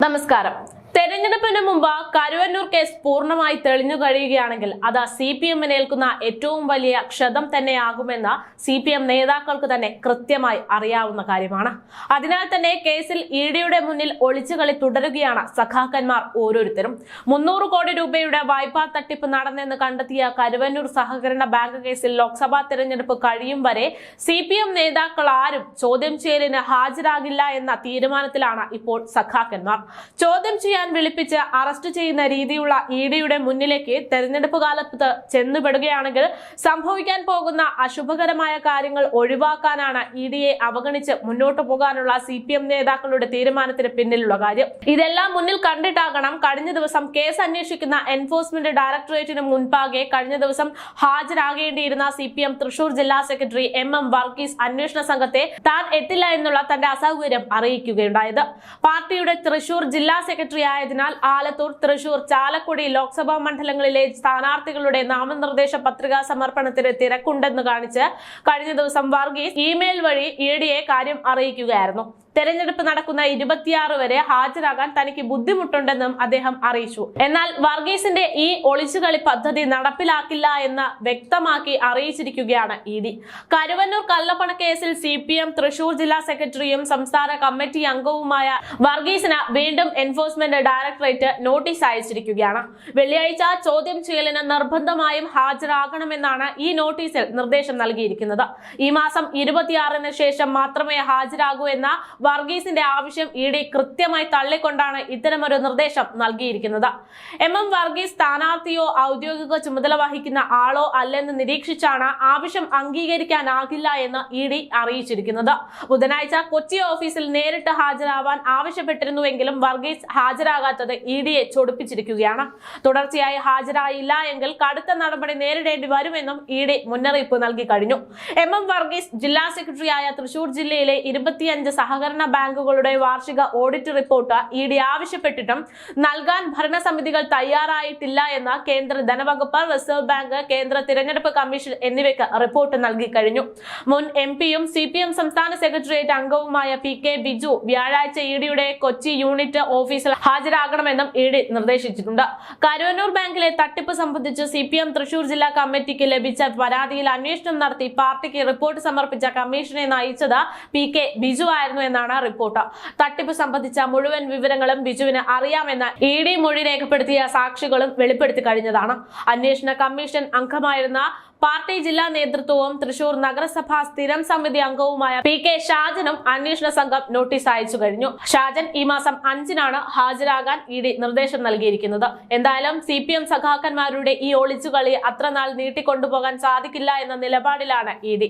നമസ്കാരം തെരഞ്ഞെടുപ്പിന് മുമ്പ് കരുവന്നൂർ കേസ് പൂർണമായി തെളിഞ്ഞു കഴിയുകയാണെങ്കിൽ അത് സി പി എമ്മിന് ഏൽക്കുന്ന ഏറ്റവും വലിയ ക്ഷതം തന്നെയാകുമെന്ന് സി പി എം നേതാക്കൾക്ക് തന്നെ കൃത്യമായി അറിയാവുന്ന കാര്യമാണ്. അതിനാൽ തന്നെ കേസിൽ ഇ ഡിയുടെ മുന്നിൽ ഒളിച്ചുകളി തുടരുകയാണ് സഖാക്കന്മാർ ഓരോരുത്തരും. മുന്നൂറ് കോടി രൂപയുടെ വായ്പാ തട്ടിപ്പ് നടന്നെന്ന് കണ്ടെത്തിയ കരുവന്നൂർ സഹകരണ ബാങ്ക് കേസിൽ ലോക്സഭാ തെരഞ്ഞെടുപ്പ് കഴിയും വരെ സി പി എം നേതാക്കൾ ആരും ചോദ്യം ചെയ്യലിന് ഹാജരാകില്ല എന്ന തീരുമാനത്തിലാണ് ഇപ്പോൾ സഖാക്കന്മാർ. ചോദ്യം ചെയ്യാൻ വിളിപ്പിച്ച് അറസ്റ്റ് ചെയ്യുന്ന രീതിയുള്ള ഇ ഡിയുടെ മുന്നിലേക്ക് തെരഞ്ഞെടുപ്പ് കാലത്ത് ചെന്നുപെടുകയാണെങ്കിൽ സംഭവിക്കാൻ പോകുന്ന അശുഭകരമായ കാര്യങ്ങൾ ഒഴിവാക്കാനാണ് ഇ ഡിയെ അവഗണിച്ച് മുന്നോട്ട് പോകാനുള്ള സി പി എം നേതാക്കളുടെ തീരുമാനത്തിന് പിന്നിലുള്ള കാര്യം. ഇതെല്ലാം മുന്നിൽ കണ്ടിട്ടാകണം കഴിഞ്ഞ ദിവസം കേസ് അന്വേഷിക്കുന്ന എൻഫോഴ്സ്മെന്റ് ഡയറക്ടറേറ്റിന് മുൻപാകെ കഴിഞ്ഞ ദിവസം ഹാജരാകേണ്ടിയിരുന്ന സി പി എം തൃശൂർ ജില്ലാ സെക്രട്ടറി എം എം വർഗീസ് അന്വേഷണ സംഘത്തെ താൻ എത്തില്ല എന്നുള്ള തന്റെ അസൗകര്യം അറിയിക്കുകയുണ്ടായത്. പാർട്ടിയുടെ തൃശൂർ ജില്ലാ സെക്രട്ടറി ആയതിനാൽ ആലത്തൂർ തൃശൂർ ചാലക്കുടി ലോക്സഭാ മണ്ഡലങ്ങളിലെ സ്ഥാനാർത്ഥികളുടെ നാമനിർദ്ദേശ പത്രികാ സമർപ്പണത്തിന് തിരക്കുണ്ടെന്ന് കാണിച്ച് കഴിഞ്ഞ ദിവസം വർഗീസ് ഇമെയിൽ വഴി ഇ കാര്യം അറിയിക്കുകയായിരുന്നു. തെരഞ്ഞെടുപ്പ് നടക്കുന്ന ഇരുപത്തിയാറ് വരെ ഹാജരാകാൻ തനിക്ക് ബുദ്ധിമുട്ടുണ്ടെന്നും അദ്ദേഹം അറിയിച്ചു. എന്നാൽ വർഗീസിന്റെ ഈ ഒളിച്ചുകളി പദ്ധതി നടപ്പിലാക്കില്ല എന്ന് വ്യക്തമാക്കി അറിയിച്ചിരിക്കുകയാണ് ഇ ഡി. കരുവന്നൂർ കള്ളപ്പണ കേസിൽ സി പി എം തൃശൂർ ജില്ലാ സെക്രട്ടറിയും സംസ്ഥാന കമ്മിറ്റി അംഗവുമായ വർഗീസിന് വീണ്ടും എൻഫോഴ്സ്മെന്റ് ഡയറക്ടറേറ്റ് നോട്ടീസ് അയച്ചിരിക്കുകയാണ്. വെള്ളിയാഴ്ച ചോദ്യം ചെയ്യലിന് നിർബന്ധമായും ഹാജരാകണമെന്നാണ് ഈ നോട്ടീസിൽ നിർദ്ദേശം നൽകിയിരിക്കുന്നത്. ഈ മാസം ഇരുപത്തിയാറിന് ശേഷം മാത്രമേ ഹാജരാകൂ എന്ന വർഗീസിന്റെ ആവശ്യം ഇ ഡി കൃത്യമായി തള്ളിക്കൊണ്ടാണ് ഇത്തരമൊരു നിർദ്ദേശം നൽകിയിരിക്കുന്നത്. എം എം വർഗീസ് സ്ഥാനാർത്ഥിയോ ഔദ്യോഗിക ചുമതല വഹിക്കുന്ന ആളോ അല്ലെന്ന് നിരീക്ഷിച്ചാണ് ആവശ്യം അംഗീകരിക്കാനാകില്ല എന്ന് ഇ ഡി അറിയിച്ചിരിക്കുന്നത്. ബുധനാഴ്ച കൊച്ചി ഓഫീസിൽ നേരിട്ട് ഹാജരാവാൻ ആവശ്യപ്പെട്ടിരുന്നുവെങ്കിലും വർഗീസ് ഹാജരാകാത്തത് ഇ ഡിയെ ചൊടിപ്പിച്ചിരിക്കുകയാണ്. തുടർച്ചയായി ഹാജരായില്ല എങ്കിൽ കടുത്ത നടപടി നേരിടേണ്ടി വരുമെന്നും ഇ ഡി മുന്നറിയിപ്പ് നൽകി കഴിഞ്ഞു. എം എം വർഗീസ് ജില്ലാ സെക്രട്ടറിയായ തൃശൂർ ജില്ലയിലെ ഇരുപത്തിയഞ്ച് സഹകരണ ബാങ്കുകളുടെ വാർഷിക ഓഡിറ്റ് റിപ്പോർട്ട് ഇ ഡി ആവശ്യപ്പെട്ടിട്ടും നൽകാൻ ഭരണസമിതികൾ തയ്യാറായിട്ടില്ല എന്ന് കേന്ദ്ര ധനവകുപ്പ് റിസർവ് ബാങ്ക് കേന്ദ്ര തിരഞ്ഞെടുപ്പ് കമ്മീഷൻ എന്നിവയ്ക്ക് റിപ്പോർട്ട് നൽകി കഴിഞ്ഞു. മുൻ എം പിയും സി പി എം സംസ്ഥാന സെക്രട്ടേറിയറ്റ് അംഗവുമായ പി കെ ബിജു വ്യാഴാഴ്ച ഇ ഡിയുടെ കൊച്ചി യൂണിറ്റ് ഓഫീസിൽ ഹാജരാകണമെന്നും ഇ ഡി നിർദ്ദേശിച്ചിട്ടുണ്ട്. കരുവന്നൂർ ബാങ്കിലെ തട്ടിപ്പ് സംബന്ധിച്ച് സി പി എം തൃശൂർ ജില്ലാ കമ്മിറ്റിക്ക് ലഭിച്ച പരാതിയിൽ അന്വേഷണം നടത്തി പാർട്ടിക്ക് റിപ്പോർട്ട് സമർപ്പിച്ച കമ്മീഷനെ നയിച്ചത് പി കെ ബിജു ആയിരുന്നു എന്നാണ് റിപ്പോർട്ട്. തട്ടിപ്പ് സംബന്ധിച്ച മുഴുവൻ വിവരങ്ങളും ബിജുവിന് അറിയാമെന്ന് ഇ ഡി മൊഴി രേഖപ്പെടുത്തിയ സാക്ഷികളും വെളിപ്പെടുത്തി കഴിഞ്ഞതാണ്. അന്വേഷണ കമ്മീഷൻ അംഗമായിരുന്ന പാർട്ടി ജില്ലാ നേതൃത്വവും തൃശൂർ നഗരസഭാ സ്ഥിരം സമിതി അംഗവുമായ പി കെ ഷാജനും അന്വേഷണ സംഘം നോട്ടീസ് അയച്ചു കഴിഞ്ഞു. ഷാജൻ ഈ മാസം അഞ്ചിനാണ് ഹാജരാകാൻ ഇ ഡി നിർദ്ദേശം നൽകിയിരിക്കുന്നത്. എന്തായാലും സി പി എം സഖാക്കന്മാരുടെ ഈ ഒളിച്ചുകളി അത്ര നാൾ നീട്ടിക്കൊണ്ടുപോകാൻ സാധിക്കില്ല എന്ന നിലപാടിലാണ് ഇ ഡി.